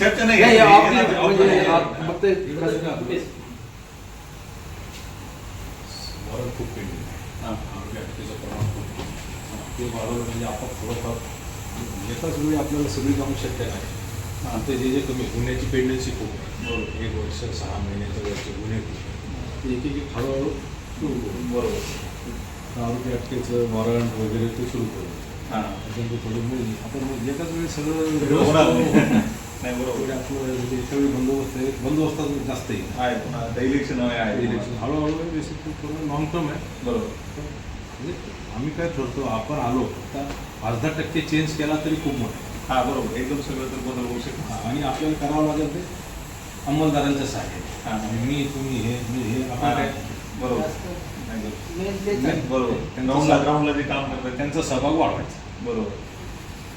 चर्चा नाही नाही, आपली- म्हणजे आप- फक्त एक- वरण खूप पेंडिंग आहे हां. अटकेचं प्रमाण खूप आहे. ते वाढवलं म्हणजे आपण थोडंफार एकाच वेळी आपल्याला सगळी कामं शक्य नाही हां. ते जे जे कमी गुन्ह्याची पेंडन्सी खूप आहे बरोबर. एक वर्ष सहा महिन्याच्या वरचे गुन्हे खूप आहे. ते एक एक हळूहळू सुरू करू बरोबर आरोग्य अटकेचं वॉरंट वगैरे ते सुरू करू हां. त्याच्यानंतर थोडी मुली आपण मग एकाच वेळी सगळं नाही. बरोबर. आपलं म्हणजे एका वेळी बंदोबस्त आहे बंदोबस्तात जास्त आहे. आता इलेक्शन आहे इलेक्शन हळूहळू बेसिक थोडं लॉंग टर्म आहे. बरोबर. म्हणजे आम्ही काय ठरतो आपण आलो तर पाच दहा टक्के चेंज केला तरी खूप मोठा. हा बरोबर. एकदम सगळं तर बदल होऊ शकतो. आणि आपल्याला करावं लागेल ते अंमलदारांच्या सहाय्याने. हां. आणि मी तुम्ही हे मी हे आपण. काय बरोबर. बरोबर. ग्राउंडला जे काम करतात त्यांचं त्यांचा सहभाग वाढवायचा. बरोबर.